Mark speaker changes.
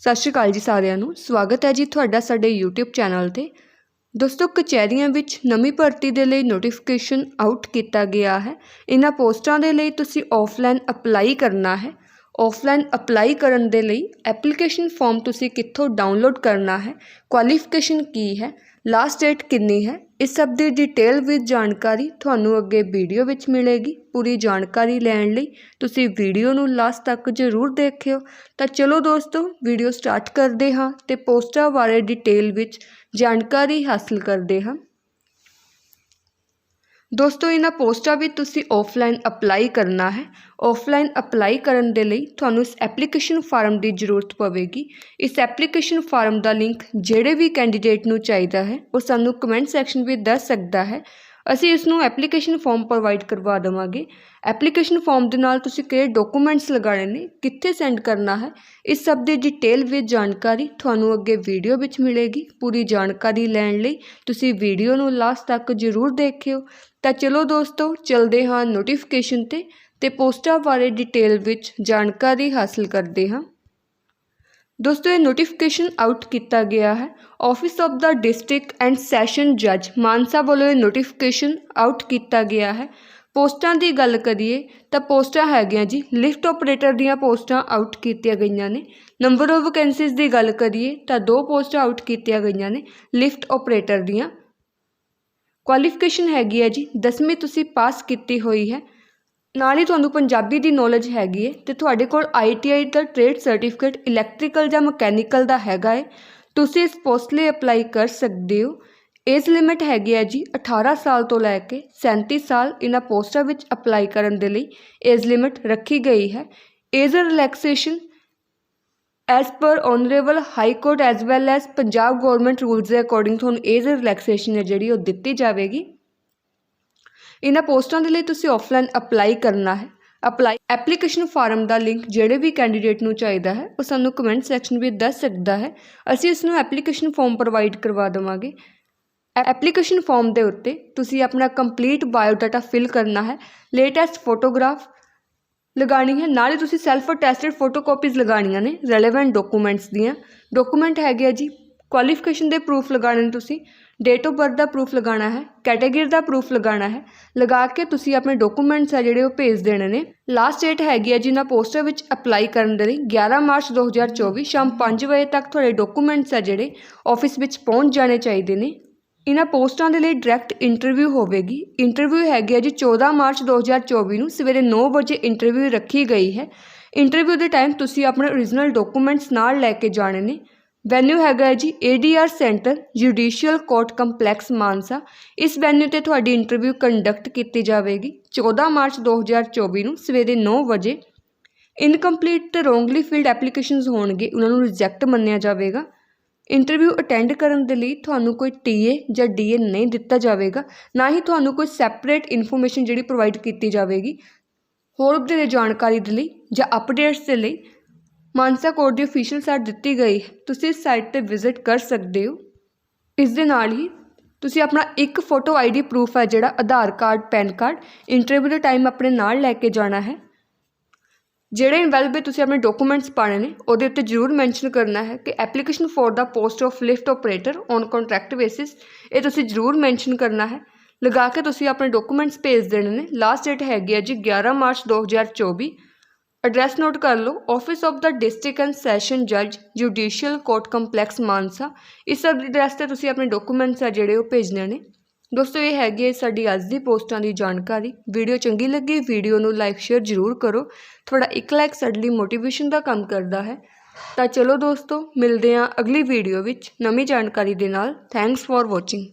Speaker 1: ਸਤਿ ਸ਼੍ਰੀ ਅਕਾਲ ਜੀ ਸਾਰਿਆਂ ਨੂੰ। ਸਵਾਗਤ ਹੈ ਜੀ ਤੁਹਾਡਾ ਸਾਡੇ YouTube ਚੈਨਲ ਤੇ। ਦੋਸਤੋ, ਕਚਹਿਰੀਆਂ ਵਿੱਚ ਨਵੀਂ ਭਰਤੀ ਦੇ ਲਈ ਨੋਟੀਫਿਕੇਸ਼ਨ ਆਊਟ ਕੀਤਾ ਗਿਆ ਹੈ। ਇਹਨਾਂ ਪੋਸਟਾਂ ਦੇ ਲਈ ਤੁਸੀਂ ਆਫਲਾਈਨ ਅਪਲਾਈ ਕਰਨਾ ਹੈ। ਆਫਲਾਈਨ ਅਪਲਾਈ ਕਰਨ ਦੇ ਲਈ ਐਪਲੀਕੇਸ਼ਨ ਫਾਰਮ ਤੁਸੀਂ ਕਿੱਥੋਂ ਡਾਊਨਲੋਡ ਕਰਨਾ ਹੈ? ਕੁਆਲੀਫਿਕੇਸ਼ਨ ਕੀ ਹੈ? ਲਾਸਟ ਡੇਟ ਕਿੰਨੀ ਹੈ? ਇਸ ਸਭ ਦੀ ਡਿਟੇਲ ਵਿੱਚ ਜਾਣਕਾਰੀ ਤੁਹਾਨੂੰ ਅੱਗੇ ਵੀਡੀਓ ਵਿੱਚ ਮਿਲੇਗੀ। ਪੂਰੀ ਜਾਣਕਾਰੀ ਲੈਣ ਲਈ ਤੁਸੀਂ ਵੀਡੀਓ ਨੂੰ ਲਾਸਟ ਤੱਕ ਜ਼ਰੂਰ ਦੇਖਿਓ। ਤਾਂ ਚਲੋ ਦੋਸਤੋ ਵੀਡੀਓ ਸਟਾਰਟ ਕਰਦੇ ਹਾਂ ਤੇ ਪੋਸਟਾਂ ਬਾਰੇ ਡਿਟੇਲ ਵਿੱਚ ਜਾਣਕਾਰੀ ਹਾਸਲ ਕਰਦੇ ਹਾਂ। ਦੋਸਤੋ, ਇਹਨਾਂ ਪੋਸਟਾਂ ਵਿੱਚ ਤੁਸੀਂ ਆਫਲਾਈਨ ਅਪਲਾਈ ਕਰਨਾ ਹੈ। ਆਫਲਾਈਨ ਅਪਲਾਈ ਕਰਨ ਦੇ ਲਈ ਤੁਹਾਨੂੰ ਇਸ ਐਪਲੀਕੇਸ਼ਨ ਫਾਰਮ ਦੀ ਜ਼ਰੂਰਤ ਪਵੇਗੀ। ਇਸ ਐਪਲੀਕੇਸ਼ਨ ਫਾਰਮ ਦਾ ਲਿੰਕ ਜਿਹੜੇ ਵੀ ਕੈਂਡੀਡੇਟ ਨੂੰ ਚਾਹੀਦਾ ਹੈ, ਉਹ ਸਾਨੂੰ ਕਮੈਂਟ ਸੈਕਸ਼ਨ ਵਿੱਚ ਦੱਸ ਸਕਦਾ ਹੈ। ਅਸੀਂ ਇਸ ਨੂੰ ਐਪਲੀਕੇਸ਼ਨ ਫਾਰਮ ਪ੍ਰੋਵਾਈਡ ਕਰਵਾ ਦੇਵਾਂਗੇ। ਐਪਲੀਕੇਸ਼ਨ ਫਾਰਮ ਦੇ ਨਾਲ ਤੁਸੀਂ ਕਿਹੜੇ ਡਾਕੂਮੈਂਟਸ ਲਗਾਉਣੇ ਨੇ, ਕਿੱਥੇ ਸੈਂਡ ਕਰਨਾ ਹੈ, ਇਸ ਸਭ ਦੀ ਡਿਟੇਲ ਵਿੱਚ ਜਾਣਕਾਰੀ ਤੁਹਾਨੂੰ ਅੱਗੇ ਵੀਡੀਓ ਵਿੱਚ ਮਿਲੇਗੀ। ਪੂਰੀ ਜਾਣਕਾਰੀ ਲੈਣ ਲਈ ਤੁਸੀਂ ਵੀਡੀਓ ਨੂੰ ਲਾਸਟ ਤੱਕ ਜ਼ਰੂਰ ਦੇਖਿਓ। ਤਾਂ ਚਲੋ ਦੋਸਤੋ, ਚਲਦੇ ਹਾਂ ਨੋਟੀਫਿਕੇਸ਼ਨ ਤੇ ਤੇ ਪੋਸਟਾਂ ਬਾਰੇ ਡਿਟੇਲ ਵਿੱਚ ਜਾਣਕਾਰੀ ਹਾਸਲ ਕਰਦੇ ਹਾਂ। ਦੋਸਤੋ, ਇਹ ਨੋਟੀਫਿਕੇਸ਼ਨ ਆਊਟ ਕੀਤਾ ਗਿਆ ਹੈ। ਆਫਿਸ ਆਫ ਦਾ ਡਿਸਟ੍ਰਿਕਟ ਐਂਡ ਸੈਸ਼ਨ ਜੱਜ ਮਾਨਸਾ ਵੱਲੋਂ ਇਹ ਨੋਟੀਫਿਕੇਸ਼ਨ ਆਊਟ ਕੀਤਾ ਗਿਆ ਹੈ। ਪੋਸਟਾਂ ਦੀ ਗੱਲ ਕਰੀਏ ਤਾਂ ਪੋਸਟਾਂ ਹੈਗੀਆਂ ਜੀ, ਲਿਫਟ ਆਪਰੇਟਰ ਦੀਆਂ ਪੋਸਟਾਂ ਆਊਟ ਕੀਤੀਆਂ ਗਈਆਂ ਨੇ। ਨੰਬਰ ਆਫ ਵੈਕੈਂਸੀਜ਼ ਦੀ ਗੱਲ ਕਰੀਏ ਤਾਂ ਦੋ ਪੋਸਟਾਂ ਆਊਟ ਕੀਤੀਆਂ ਗਈਆਂ ਨੇ, ਲਿਫਟ ਆਪਰੇਟਰ ਦੀਆਂ। ਕੁਆਲੀਫਿਕੇਸ਼ਨ ਹੈਗੀ ਹੈ ਜੀ 10ਵੀਂ ਤੁਸੀਂ ਪਾਸ ਕੀਤੀ ਹੋਈ ਹੈ। ਨਾਲ ਹੀ ਤੁਹਾਨੂੰ ਪੰਜਾਬੀ ਦੀ ਨੌਲੇਜ ਹੈਗੀ ਹੈ ਤੇ ਤੁਹਾਡੇ ਕੋਲ ਆਈਟੀਆਈ ਦਾ ਟ੍ਰੇਡ ਸਰਟੀਫਿਕੇਟ ਇਲੈਕਟ੍ਰੀਕਲ ਜਾਂ ਮਕੈਨੀਕਲ ਦਾ ਹੈਗਾ ਹੈ ਤੁਸੀਂ ਇਸ ਪੋਸਟ ਲਈ ਅਪਲਾਈ ਕਰ ਸਕਦੇ ਹੋ। ਏਜ ਲਿਮਿਟ ਹੈਗੀ ਹੈ ਜੀ 18 ਸਾਲ ਤੋਂ ਲੈ ਕੇ 37 ਸਾਲ ਇਹਨਾਂ ਪੋਸਟਾਂ ਵਿੱਚ ਅਪਲਾਈ ਕਰਨ ਦੇ ਲਈ ਏਜ ਲਿਮਿਟ ਰੱਖੀ ਗਈ ਹੈ। Age relaxation as per honourable high court as well as Punjab government rules ਦੇ ਅਕੋਰਡਿੰਗ ਤੁਹਾਨੂੰ ਏਜ ਰਿਲੈਕਸੇਸ਼ਨ ਹੈ ਜਿਹੜੀ ਉਹ ਦਿੱਤੀ ਜਾਵੇਗੀ। ਇਹਨਾਂ ਪੋਸਟਾਂ ਦੇ ਲਈ ਤੁਸੀਂ ਆਫਲਾਈਨ ਅਪਲਾਈ ਕਰਨਾ ਹੈ। ਅਪਲਾਈ ਐਪਲੀਕੇਸ਼ਨ ਫਾਰਮ ਦਾ ਲਿੰਕ ਜਿਹੜੇ ਵੀ ਕੈਂਡੀਡੇਟ ਨੂੰ ਚਾਹੀਦਾ ਹੈ, ਉਹ ਸਾਨੂੰ ਕਮੈਂਟ ਸੈਕਸ਼ਨ ਵਿੱਚ ਦੱਸ ਸਕਦਾ ਹੈ। ਅਸੀਂ ਇਸ ਨੂੰ ਐਪਲੀਕੇਸ਼ਨ ਫਾਰਮ ਪ੍ਰੋਵਾਈਡ ਕਰਵਾ ਦੇਵਾਂਗੇ। ਐਪਲੀਕੇਸ਼ਨ ਫਾਰਮ ਦੇ ਉੱਤੇ ਤੁਸੀਂ ਆਪਣਾ ਕੰਪਲੀਟ ਬਾਇਓਡਾਟਾ ਫਿਲ ਕਰਨਾ ਹੈ। ਲੇਟੈਸਟ ਫੋਟੋਗ੍ਰਾਫ ਲਗਾਣੀ ਹੈ। ਨਾਲ ਹੀ ਤੁਸੀਂ ਸੈਲਫ ਅਟੈਸਟਡ ਫੋਟੋਕਾਪੀਜ਼ ਲਗਾਣੀਆਂ ਨੇ ਰੈਲੇਵੈਂਟ ਡਾਕੂਮੈਂਟਸ ਦੀਆਂ। ਡਾਕੂਮੈਂਟ ਹੈਗੇ ਆ ਜੀ। ਕੁਆਲੀਫਿਕੇਸ਼ਨ ਦੇ ਪ੍ਰੂਫ ਲਗਾਣੇ ਨੇ ਤੁਸੀਂ। ਡੇਟ ਆਫ ਬਰਥ ਦਾ ਪ੍ਰੂਫ ਲਗਾਉਣਾ ਹੈ ਕੈਟੇਗਰੀ ਦਾ ਪ੍ਰੂਫ ਲਗਾਉਣਾ ਹੈ, ਲਗਾ ਕੇ ਤੁਸੀਂ ਆਪਣੇ ਡਾਕੂਮੈਂਟਸ ਆ ਜਿਹੜੇ ਉਹ ਭੇਜ ਦੇਣੇ ਨੇ। ਲਾਸਟ ਡੇਟ ਹੈਗੀ ਹੈ ਜਿਨ੍ਹਾਂ ਪੋਸਟਰ ਵਿੱਚ ਅਪਲਾਈ ਕਰਨ ਦੇ ਲਈ 11 ਮਾਰਚ 2024 ਸ਼ਾਮ 5 ਵਜੇ ਤੱਕ ਤੁਹਾਡੇ ਡਾਕੂਮੈਂਟਸ ਆ ਜਿਹੜੇ ਆਫਿਸ ਵਿੱਚ ਪਹੁੰਚ ਜਾਣੇ ਚਾਹੀਦੇ ਨੇ। ਇਹਨਾਂ ਪੋਸਟਾਂ ਦੇ ਲਈ ਡਾਇਰੈਕਟ ਇੰਟਰਵਿਊ ਹੋਵੇਗੀ। ਇੰਟਰਵਿਊ ਹੈਗੀ ਹੈ ਜੀ 14 ਮਾਰਚ 2024 ਨੂੰ, ਸਵੇਰੇ 9 ਵਜੇ ਇੰਟਰਵਿਊ ਰੱਖੀ ਗਈ ਹੈ। ਇੰਟਰਵਿਊ ਦੇ ਟਾਈਮ ਤੁਸੀਂ ਆਪਣੇ ਓਰੀਜਨਲ ਡਾਕੂਮੈਂਟਸ ਨਾਲ ਲੈ ਕੇ ਜਾਣੇ ਨੇ। ਵੈਨਿਊ ਹੈਗਾ ਹੈ ਜੀ ADR centre judicial court complex Mansa ਇਸ ਵੈਨਿਊ ਤੇ ਤੁਹਾਡੀ ਇੰਟਰਵਿਊ ਕੰਡਕਟ ਕੀਤੀ ਜਾਵੇਗੀ। 14 ਮਾਰਚ 2024 ਨੂੰ ਸਵੇਰੇ 9 ਵਜੇ। ਇਨਕੰਪਲੀਟ ਤੇ ਰੋਂਗਲੀ ਫਿਲਡ ਐਪਲੀਕੇਸ਼ਨਸ ਹੋਣਗੇ, ਉਹਨਾਂ ਨੂੰ ਰਿਜੈਕਟ ਮੰਨਿਆ ਜਾਵੇਗਾ। ਇੰਟਰਵਿਊ ਅਟੈਂਡ ਕਰਨ ਦੇ ਲਈ ਤੁਹਾਨੂੰ ਕੋਈ ਟੀਏ ਜਾਂ ਡੀਏ ਨਹੀਂ ਦਿੱਤਾ ਜਾਵੇਗਾ। ਨਾ ਹੀ ਤੁਹਾਨੂੰ ਕੋਈ ਸੈਪਰੇਟ ਇਨਫੋਰਮੇਸ਼ਨ ਜਿਹੜੀ ਪ੍ਰੋਵਾਈਡ ਕੀਤੀ ਜਾਵੇਗੀ। ਹੋਰ ਵਧੇਰੇ ਜਾਣਕਾਰੀ ਦੇ ਲਈ ਜਾਂ ਅਪਡੇਟਸ ਦੇ ਲਈ ਮਾਨਸਾ ਕੋਰਟ ਦੀ ਅਫੀਸ਼ੀਅਲ ਸਾਈਟ ਦਿੱਤੀ ਗਈ। ਹੈ ਤੁਸੀਂ ਇਸ ਸਾਈਟ ਤੇ ਵਿਜ਼ਿਟ ਕਰ ਸਕਦੇ ਹੋ। ਇਸ ਦੇ ਨਾਲ ਹੀ ਤੁਸੀਂ ਆਪਣਾ ਇੱਕ ਫੋਟੋ ਆਈਡੀ ਪ੍ਰੂਫ ਹੈ, ਜਿਹੜਾ Aadhaar card, PAN card interview ਦੇ ਟਾਈਮ ਆਪਣੇ ਨਾਲ ਲੈ ਕੇ ਜਾਣਾ ਹੈ। ਜਿਹੜੇ ਇਨਵੈਲਵੇ ਤੁਸੀਂ ਆਪਣੇ ਡਾਕੂਮੈਂਟਸ ਪਾਣੇ ਨੇ, ਉਹਦੇ ਉੱਤੇ ਜ਼ਰੂਰ ਮੈਂਸ਼ਨ ਕਰਨਾ ਹੈ ਕਿ application for the post of lift operator on contract basis ਇਹ ਤੁਸੀਂ ਜ਼ਰੂਰ ਮੈਂਸ਼ਨ ਕਰਨਾ ਹੈ। ਲਗਾ ਕੇ ਤੁਸੀਂ ਆਪਣੇ ਡਾਕੂਮੈਂਟਸ ਭੇਜ ਦੇਣੇ ਨੇ। ਲਾਸਟ ਡੇਟ ਹੈਗੀ ਹੈ ਜੀ 11 ਮਾਰਚ 2024 ਐਡਰੈਸ ਨੋਟ ਕਰ ਲਓ ਆਫਿਸ ਆਫ ਦਾ ਡਿਸਟ੍ਰਿਕਟ ਐਂਡ ਸੈਸ਼ਨ ਜੱਜ ਜੁਡੀਸ਼ੀਅਲ ਕੋਰਟ ਕੰਪਲੈਕਸ ਮਾਨਸਾ ਇਸ ਸਭ ਐਡਰੈਸ ਤੇ ਤੁਸੀਂ ਆਪਣੇ ਡਾਕੂਮੈਂਟਸ ਆ ਜਿਹੜੇ ਉਹ ਭੇਜਣੇ ਨੇ। ਦੋਸਤੋ, ਇਹ ਹੈਗੀ ਹੈ ਸਾਡੀ ਅੱਜ ਦੀ ਪੋਸਟਾਂ ਦੀ ਜਾਣਕਾਰੀ। ਵੀਡੀਓ ਚੰਗੀ ਲੱਗੀ, ਵੀਡੀਓ ਨੂੰ ਲਾਈਕ ਸ਼ੇਅਰ ਜ਼ਰੂਰ ਕਰੋ। ਤੁਹਾਡਾ ਇੱਕ ਲਾਈਕ ਸਾਡੇ ਲਈ ਮੋਟੀਵੇਸ਼ਨ ਦਾ ਕੰਮ ਕਰਦਾ ਹੈ। ਤਾਂ ਚਲੋ ਦੋਸਤੋ, ਮਿਲਦੇ ਹਾਂ ਅਗਲੀ ਵੀਡੀਓ ਵਿੱਚ ਨਵੀਂ ਜਾਣਕਾਰੀ ਦੇ ਨਾਲ। Thanks for watching